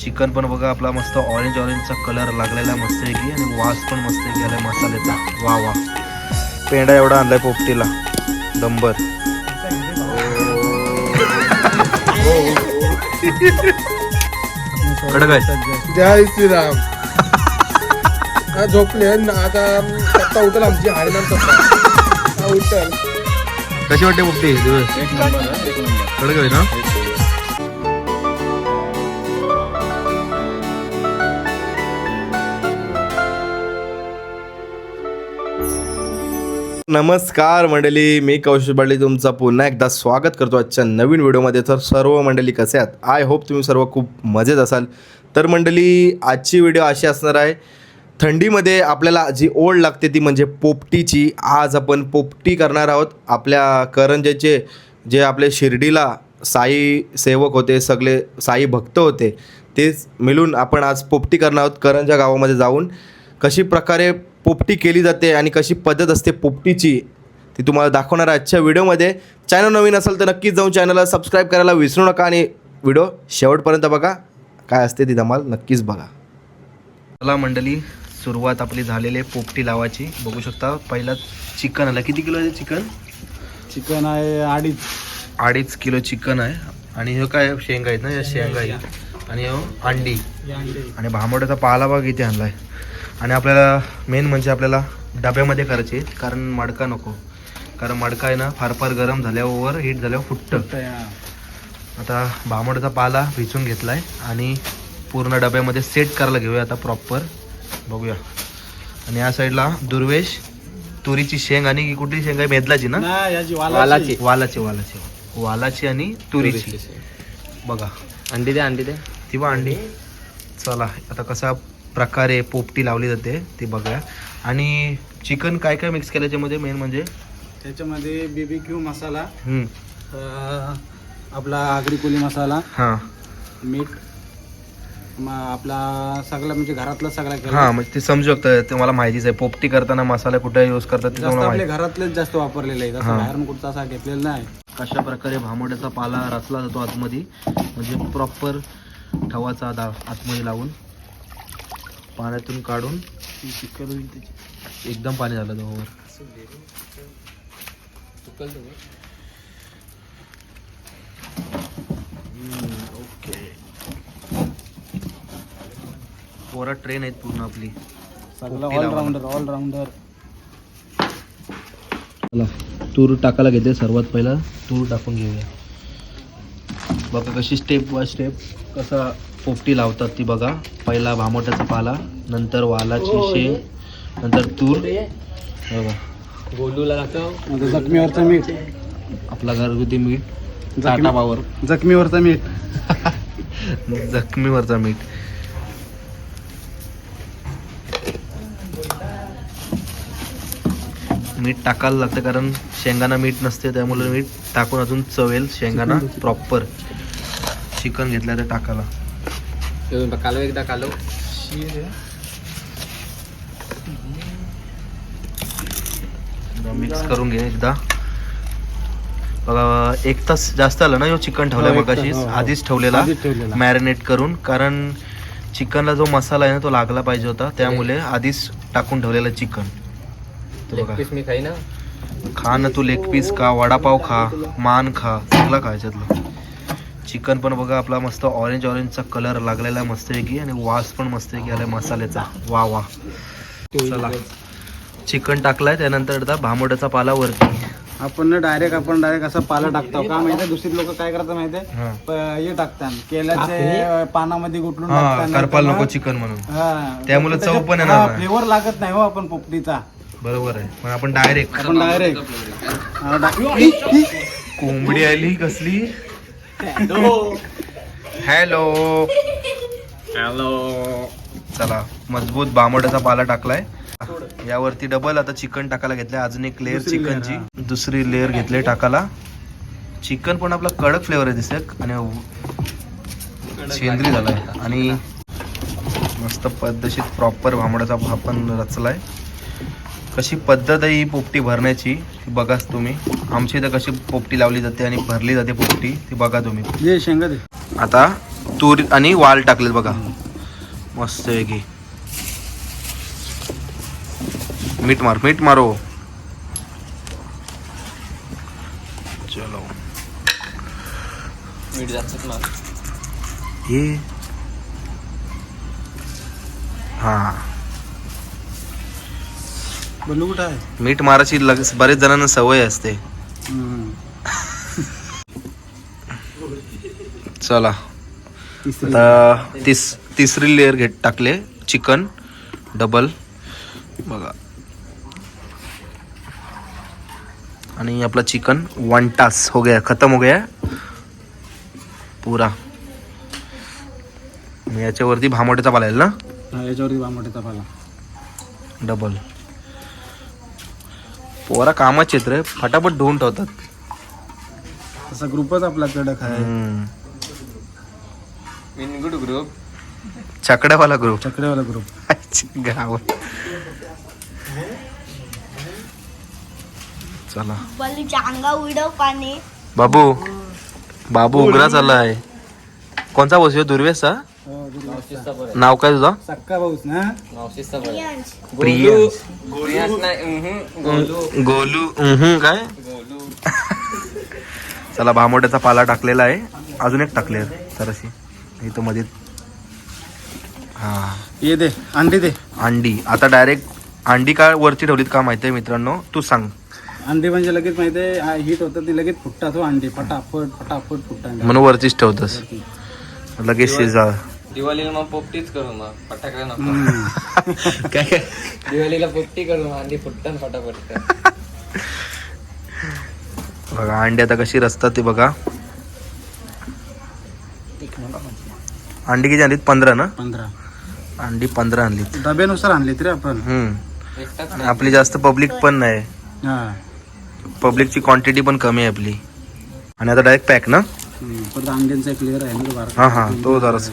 Chicken पण बघा आपला मस्त ऑरेंज ऑरेंजचा कलर लागलेला आहे मस्तपैकी आणि वास पण मस्त गेलाय मसाल्याचा. वा वा. पेंडा एवढा आणलाय पोपटीला. आहे. जय श्रीराम. झोपले? ना आता सत्ता उठल आमची हरिनाम सत्ता. हा उठल. कशी वाटते पोपटी? कडक आहे ना? नमस्कार मंडळी मी कौशिक बाडली तुमचं पुन्हा एकदा स्वागत करतो आजच्या नवीन व्हिडिओमध्ये. तर सर्व मंडळी कसे आहात? आय होप तुम्ही सर्व खूप मजेत असाल. तर मंडळी आजची व्हिडिओ अशी असणार आहे. थंडीमध्ये आपल्याला जी ओढ लागते ती म्हणजे पोपटीची. आज आपण पोपटी करणार आहोत. आपल्या करंजेचे जे आपले शिर्डीला साई सेवक होते सगळे साई भक्त होते तेच मिळून आपण आज पोपटी करणार आहोत करंजा गावामध्ये जाऊन. कशी प्रकारे पोपटी केली जाते आणि कशी पद्धत असते पोपटीची ती तुम्हाला दाखवणार आहे आजच्या व्हिडिओमध्ये. चॅनल नवीन असेल तर नक्कीच जाऊन चॅनलला सबस्क्राईब करायला विसरू नका आणि व्हिडिओ शेवटपर्यंत बघा. काय असते ती धमाल नक्कीच बघा. चला मंडळी सुरुवात आपली झालेली आहे पोपटी लावायची बघू शकता पहिला चिकन आला. किती किलो आहे चिकन? चिकन आहे अडीच. अडीच किलो चिकन आहे. आणि हे काय शेंगा आहेत ना? या शेंगा आहेत. आणि अंडी. आणि भांबवड्याचा पाला बघ इथे आणलाय. आणि आपल्याला मेन म्हणजे आपल्याला डब्यामध्ये करायचे आहेत, कारण मडका नको. कारण मडका आहे ना फार फार गरम झाल्यावर हीट झाल्यावर फुटतं. आता भांबवड्याचा पाला भिजून घेतलाय आणि पूर्ण डब्यामध्ये सेट करायला घेऊया आता प्रॉपर बघूया. आणि या साईडला दुर्वेश तुरीची शेंग आणि कुठली शेंग आहे मेदलाची ना? वालाची. वालाची. वालाची वालाची. आणि तुरीची. बघा. अंडी दे अंडी दे. ती बा अंडी. चला आता कसा प्रकारे पोपटी लावली जाते ती बघूया आणि चिकन काय काय मिक्स केलं त्याच्यामध्ये मेन म्हणजे? त्याच्यामध्ये बीबी क्यू मसाला हम्म, अं, आपला आगरी कोली मसाला हां. मीठ म आपला सगळा म्हणजे घरातला सगळा केला. हां म्हणजे ते समजू शकतं ते मला माहितीच आहे. पोपटी करताना मसाला कुठे यूज करतात ते जास्त तुम्हाला आपल्या माहिती. घरातलेच जास्त वापरलेले आहे. हा. जसं बाहेरून कुठचा असा घेतलेला नाही. कशा प्रकारे भांबवड्याचा पाला रचला जातो आतमध्ये म्हणजे प्रॉपर ठवाचा दा आतमध्ये लावून. पाण्यातून काढून एकदम पाणी झालं त्यावर ओके. पोरा ट्रेन आहेत पूर्ण आपली. सगळं. ऑलराऊंडर ऑलराऊंडर तूर टाकायला घेते सर्वात पहिला. तूर टाकून घेऊया. बघा कशी स्टेप बाय स्टेप कसा पोपटी लावतात ती बघा. पहिला भामोट्याचा पाला नंतर वालाची शेंग नंतर तूर. बघा. गोलूला लागतो आता जखमीवरचं मीठ. आपला घरगुती मीठ. जखमी- टाटा पावर. जखमीवरचं मीठ. जखमीवरचा मीठ. मीठ टाकायला लागतं कारण शेंगाना मीठ नसते त्यामुळे मीठ टाकून अजून चवेल शेंगाना प्रॉपर चिकन घेतलं तर टाकायला. कालो एकदा कालो मिक्स करून घे एकदा. बघा एक तास जास्त आलं ना ह्यो चिकन ठेवलाय हो, मगाशी हो, हो. आधीच ठेवलेला. मॅरिनेट करून कारण चिकनला जो मसाला आहे ना तो लागला पाहिजे होता. त्यामुळे आधीच टाकून ठेवलेलं चिकन. पीस मी खाई ना. खा ना तू लेग पीस खा. वडापाव खा. मान खा. सगळं खा याच्यातलं. चिकन पण बघा आपला मस्त ऑरेंज ऑरेंजचा कलर लागलेला आहे मस्तपैकी आणि वास पण मस्तपैकी आलाय मसाल्याचा. वा वा. चला. चिकन टाकलाय त्यानंतर आता भांबोड्याचा पाला वरती. आपण ना डायरेक्ट आपण डायरेक्ट असं पाला टाकतो का? माहितीये दुसरी लोक काय करतात माहितीये? हा. प- हे टाकतात. केल्याचे पानामध्ये गुटलून हा टाकतात करपाल नको चिकन म्हणून. हा. त्यामुळे चव पण येणार नाही. फ्लेवर लागत नाही हो आपण पोपटीचा. बरोबर आहे. पण आपण डायरेक्ट आपण डायरेक्ट कोंबडी आली कसली? हॅलो हॅलो चला मजबूत बामोड्याचा पाला टाकलाय. यावरती डबल आता चिकन टाकायला घेतलंय. अजून एक लेअर चिकनची दुसरी लेअर घेतली टाकायला. चिकन पण आपला कडक फ्लेवर आहे दिसत आणि सेंद्री झालाय. आणि मस्त पद्धतशीर प्रॉपर भांबड्याचा आपण रचलाय. कशी पद्धत आहे ही पोपटी भरण्याची ती बघाच तुम्ही. आमच्या इथं कशी पोपटी लावली जाते आणि भरली जाते पोपटी ती बघा तुम्ही. ये शेंगा दे. आता तूर आणि वाल टाकलेत बघा. मस्त आहे की. मीठ मार मीठ मारो. चलो. मीठ जास्त ना ये. हा. बल्लू कुठं आहे? मीठ मारायची लगेच बरेच जणांना सवय असते. चला. आता तिस तिसरी लेअर घेत टाकले. चिकन. डबल बघा. आणि आपला चिकन वन टास हो गया. खतम हो गया. पुरा. याच्यावरती भामोट्याचा पाला येईल ना? याच्यावरती बामोठ्याचा पाला. डबल पोरा कामाचे आहेत रे. फटाफट धुवून ठेवतात. तसा ग्रुपच आपला कडक आहे. हम्म. विनगुड ग्रुप छकड्यावाला ग्रुप चकड्यावाला ग्रुप गाव. चला. उडव पाणी. बाबू बाबू उघडा चाललाय. कोणचा बसू? बरं नाव काय तुझा? सक्का भाऊस ना? प्रियांश गोलू. गोलू. उहुं, काय? चला भामोट्याचा पाला टाकलेला आहे. अजून एक टाकले तरशी. इथं मध्ये. हा. ये दे अंडी दे. अंडी. आता डायरेक्ट अंडी का वरती ठेवलीत का माहिती आहे मित्रांनो? तू सांग. अंडी म्हणजे लगेच माहिती आहे हिट होतं ती लगेच फुटतात हो अंडी. पटापट पटापट फुटतात. म्हणून वरतीच ठेवतस. लगेच शिजा दिवाळीला मग पोपटीच करू मग फटाकडे नको. काय काय? दिवाळीला पोपटी करू अंडी फटाफट. बघा अंडी आता कशी रचतात ते बघा. अंडी किती आणलीत? पंधरा ना? पंधरा. अंडी पंधरा आणलीत. डब्यानुसार आणले तरी आपण. हम्म. एकटाच आणि आपली जास्त पब्लिक पण नाही. हा. पब्लिकची क्वांटिटी पण कमी आहे आपली. आणि आता डायरेक्ट पॅक ना? हम्म. परत अंड्यांचा एक लेअर आहे ना तो बारका. हा हा. तो जरास.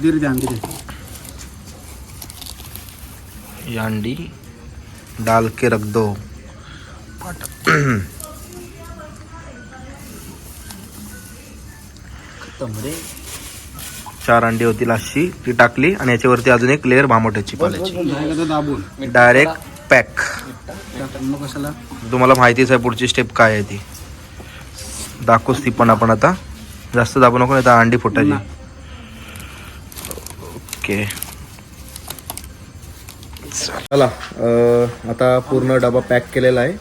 दे रे ते अंडी ये अंडी डाल के रख दो। चार अंडी होती अशी ती टाकली आणि याच्यावरती अजून एक लेअर भामोट्याची पाल्याची. दाबून. डायरेक्ट पॅक कशाला? तुम्हाला माहितीच आहे पुढची स्टेप काय आहे ती. दाखवूच ती पण आपण आता. जास्त दाबू नको नाही तर अंडी फुटायची. ओके. चला आता पूर्ण डबा पॅक केलेला आहे.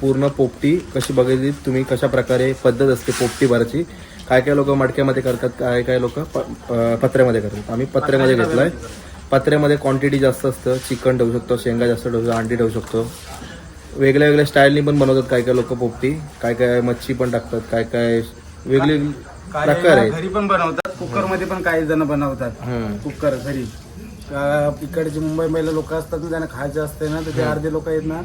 पूर्ण पोपटी कशी बघितली तुम्ही कशा प्रकारे पद्धत असते पोपटी भरायची काय काय लोक मडक्यामध्ये करतात काय काय लोक पत्र्यामध्ये करतात. आम्ही पत्र्यामध्ये घेतलाय. पत्र्यामध्ये क्वांटिटी जास्त असतं चिकन ठेवू शकतो शेंगा जास्त ठेवू शकतो अंडी ठेवू शकतो. वेगळ्या वेगळ्या स्टाईलनी पण बनवतात काय काय लोक पोपटी काय काय मच्छी पण टाकतात काय काय वेगळे प्रकार आहेत. घरी पण बनवतात कुकरमध्ये पण काही जण बनवतात. हम्म. कुकर घरी. का इकडचे मुंबई महिला लोक असतात ना त्यांना खायचं असते ना तर ते अर्धे लोक आहेत ना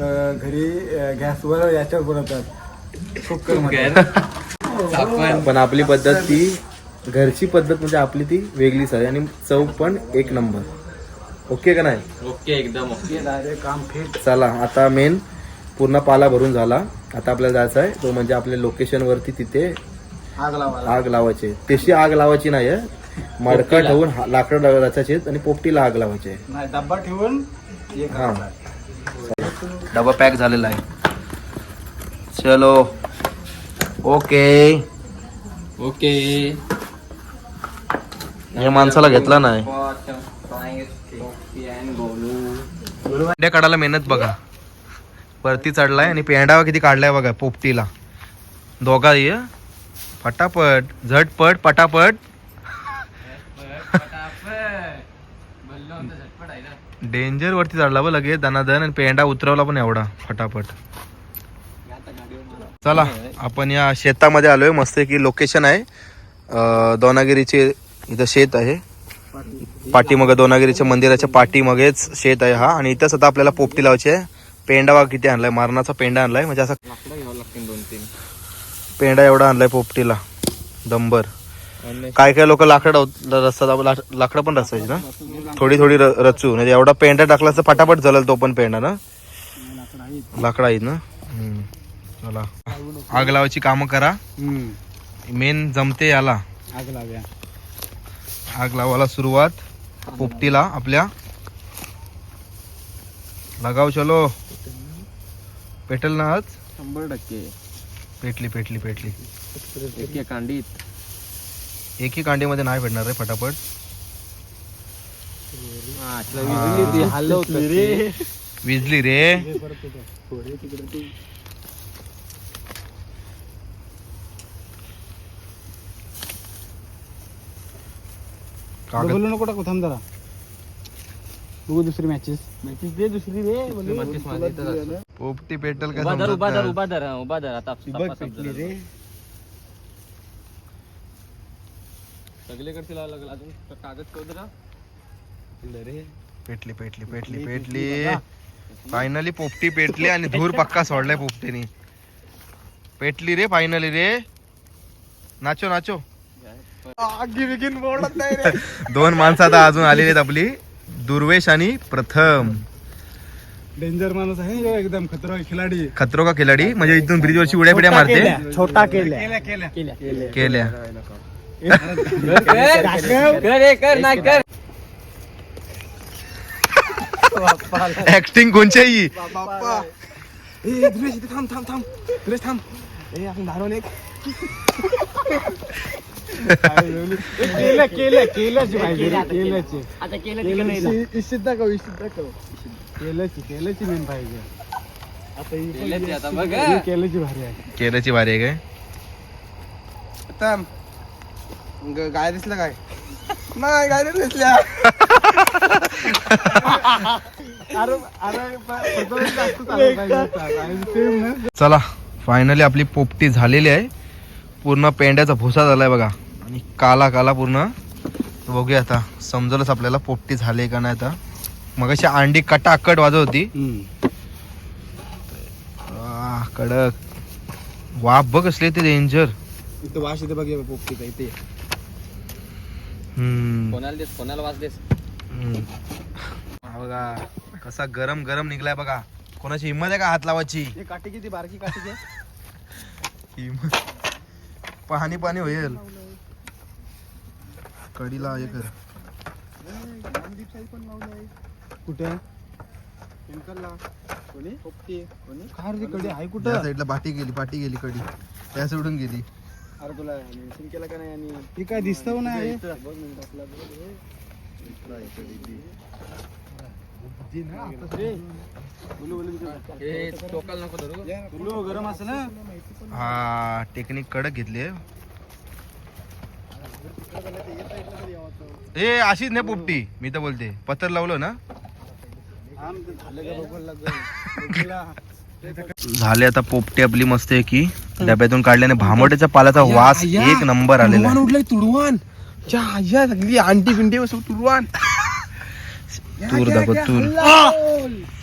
अं, घरी अं, गॅसवर याच्यावर बनवतात. कुकरमध्ये पण आपली पद्धत ती घरची पद्धत म्हणजे आपली ती वेगळीच आहे आणि चव पण एक नंबर. ओके का नाही? ओके एकदम ओके. डायरेक्ट काम फिट. चला आता मेन पूर्ण पाला भरून झाला. आता आपल्याला जायचं आहे. तो म्हणजे आपल्या लोकेशन वरती तिथे आग लावायला. आग लावायची. तशी आग लावायची नाही मडका ठेवून हा- लाकडं रचायचे आणि पोपटीला आग लावायची. नाही डब्बा ठेवून हे. डबा पॅक झालेला आहे. चलो. ओके. ओके. या माणसाला घेतला नाही. पेंड्या काढायला मेहनत बघा. वरती चढलाय आणि पेंडा किती काढलाय बघा पोपटीला. दोघा ये फटाफट झटपट पटापट. डेंजर वरती चढला बघ लगेच दनादन आणि पेंडा उतरवला पण एवढा. फटाफट. चला आपण या शेतामध्ये आलोय. मस्त की लोकेशन आहे. दोनागिरीचे इथं शेत आहे. पाठीमागे दोनागिरीच्या मंदिराच्या पाठीमागेच शेत आहे हा. आणि इथंच आता आपल्याला पोपटी लावायची आहे. पेंडा वाघ किती आणलाय. मारणाचा पेंडा आणलाय. म्हणजे असा दोन तीन पेंडा एवढा आणलाय पोपटीला. दंबर. काय काय लोक लाकडं रस्ता लाकडं पण रचायची ना? थोडी थोडी रचू. म्हणजे एवढा पेंडा टाकला तर फटाफट जळल तो पण पेंडा ना? लाकडं आहेत ना. चला. आग लावायची कामं करा. मेन जमते याला. आग लाव्या आग लावायला सुरुवात. पोपटीला आपल्या. लगाव चलो. पेटल ना आज? शंभर टक्के. पेटली पेटली पेटली. एके कांडीत. एकही कांडीमध्ये नाही भेटणार रे फटाफट. विजली रे. कागद बोलू नको टाकू थांब जरा. बघू दुसरी मॅचेस मॅचेस दे दुसरी रे पोपटी पेटल काय उभा धर उभा धर उभा धर हा, उभा धर आता रे. लावा लागेल. अजून कागद का नाही. पेटली पेटली पेटली पेटली फायनली पोपटी पेटली आणि धूर पक्का सोडलाय पोपटीने. पेटली रे फायनली रे. नाचो नाचो. दोन माणसं आता अजून आलेली आहेत आपली. दुर्वेश आणि प्रथम. डेंजर माणूस आहे एकदम खतरा खिलाडी. खतरो का खिलाडी म्हणजे इथून ब्रिज वरची उड्या पिड्या मारते. छोटा केल्या. केल्या केल्या. केल्या. कर हे कर नाही कर. ऍक्टिंग कोणच्याही केल्या केल्या केल्याची पाहिजे रे, केल्याची आता केलं इश्चित दाखव इश्चित दाखव. केल्याची केल्याची मेन पाहिजे. आता ही पण केल्याची आता बघ, ही भारी आहे. केल्याची वारी आहे काय? गाय दिसलं काय? नाही गाय दिसल्या. अरे अरे जास्त पाहिजे चला फायनली आपली पोपटी झालेली आहे. पूर्ण पेंड्याचा भुसा झालाय बघा. आणि काला काला पूर्ण. बघूया आता समजलंच आपल्याला पोपटी झाली का नाही आता. मग अशी अंडी कटाकट वाजत होती. कडक. वाफ बघ असले ते डेंजर इथं वाश इथे बघ पोपटीचा इथे. कोणाला देस कोणाला देस? हम्म. बघा कसा गरम गरम निघलाय बघा. कोणाची हिंमत आहे का हात लावायची? काठी किती बारकी काठी हिंमत. पाणी पाणी होईल. कडीला हे कर. कुठे? कुठं? साईडला पाठी गेली पाठी गेली कडी. त्या सोडून गेली. अरे तुला केलं का नाही आणि काय दिसतं नाही? गरम ना हा टेक्निक कडक घेतली ए अशीच नाही पोपटी. मी तर बोलते. पत्तर लावलं ना? झाले आता पोपटी आपली मस्त आहे की. डब्यातून काढल्याने भामटेच्या पाल्याचा वास एक नंबर आलेला उठलाय तुडवान च्या आंटी पिंटी तुडवान. तूर दाखव तूर.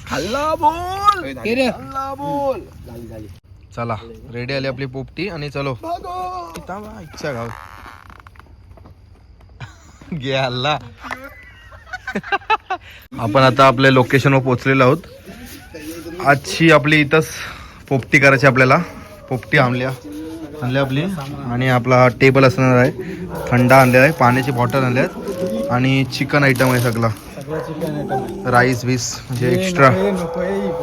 हल्ला बोल. हल्ला बोल. चला रेडी आली आपली पोपटी आणि चलो. इच्छा गाव. गे हल्ला आपण आता आपल्या लोकेशनवर पोहोचलेलो आहोत. आजची आपली इथंच पोपटी करायची आपल्याला. पोपटी आणल्या. आणल्या आपली. आणि आपला टेबल असणार आहे. थंडा आणलेला आहे. पाण्याची बॉटल आणल्या आहेत. आणि चिकन आयटम आहे सगळा. राईस वीस म्हणजे एक्स्ट्रा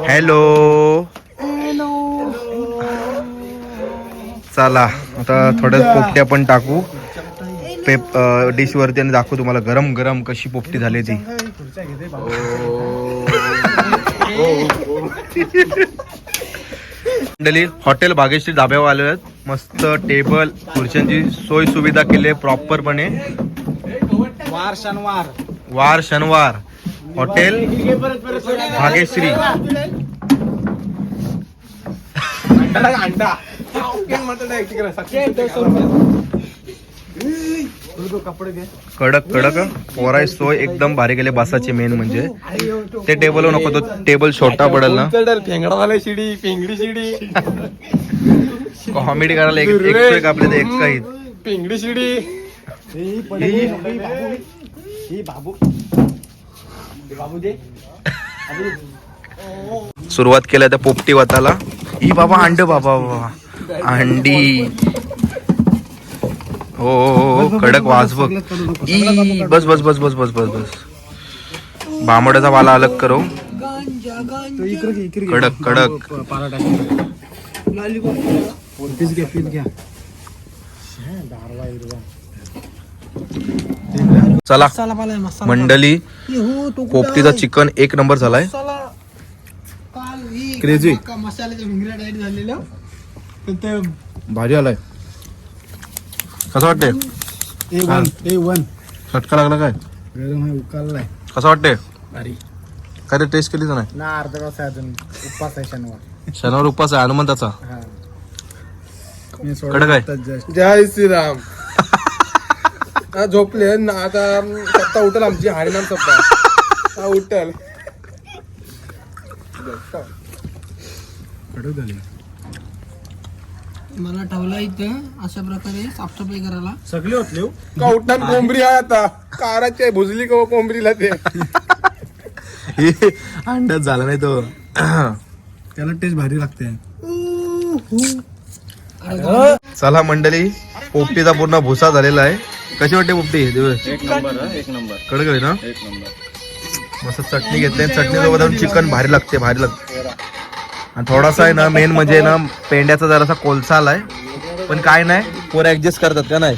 हॅलो चला आता थोड्याच पोपटी आपण टाकू. पेप डिश वरती आणि दाखवू तुम्हाला गरम गरम कशी पोपटी झाली ती. मंडळी हॉटेल भाग्यश्री धाब्यावर आले आहेत. मस्त टेबल खुर्च्यांची सोय सुविधा केली आहे प्रॉपरपणे. वार शनिवार. वार शनिवार हॉटेल भाग्यश्री. कडक कडक. पोराय सोय एकदम भारी केले बसाचे मेन म्हणजे. ते टेबल नको तो टेबल छोटा पडेल ना. फेंगडा शिडी पेंगडी शिडी. कॉमेडी करायला एक एक तो एक आपले ते एक काही. पेंगडी शिडी. बाबू. बाबू दे सुरुवात केल्या त्या पोपटी वाताला. ही बाबा अंड बाबा बाबा. अंडी. हो हो, हो कडक वास बघ. ई, बस बस बस बस बस बस बस. बांबड्याचा वाला अलग करो. तो इकडे घे, इकडे घे. कडक कडक. पारा टाक पीस घ्या चला. मसाला मंडळी हो तो पोपटीचा चिकन एक नंबर झालाय. ते भाजी आलाय. कसं वाटतंय? ए वन ए वन चटका लागला काय? गरम आहे उकाललाय कसं वाटतंय? अरे काय रे टेस्ट केलीच नाही? ना अर्धा तास आहे अजून उपवास आहे शनिवार. शनिवार उपवास आहे हनुमंताचा. हा. मी कडक आहे. जय श्रीराम. हा झोपले ना आता सप्ता उठल आमची. हरिनाम सप्ता हा उठल. मला ठेवला इथं अशा प्रकारे साफसफाई करायला. सगळे होतले हो. का उठणार कोंबडी आहे आता? काराची आहे भुजली का हो कोंबडीला ते? अंड्यात झाला नाही तो. त्याला टेस्ट भारी लागते. चला मंडळी पोपटीचा पूर्ण भुसा झालेला आहे. कशी वाटते पोपटी? दिवस. एक नंबर एक नंबर. कडक आहे ना? एक नंबर. मस्त चटणी घेतली. चटणी सोबत चिकन भारी लागते भारी लागते. आणि थोडासा आहे ना मेन म्हणजे ना पेंड्याचा जरासा कोलसा आलाय. पण काय नाही पोरं ऍडजस्ट करतात का नाही?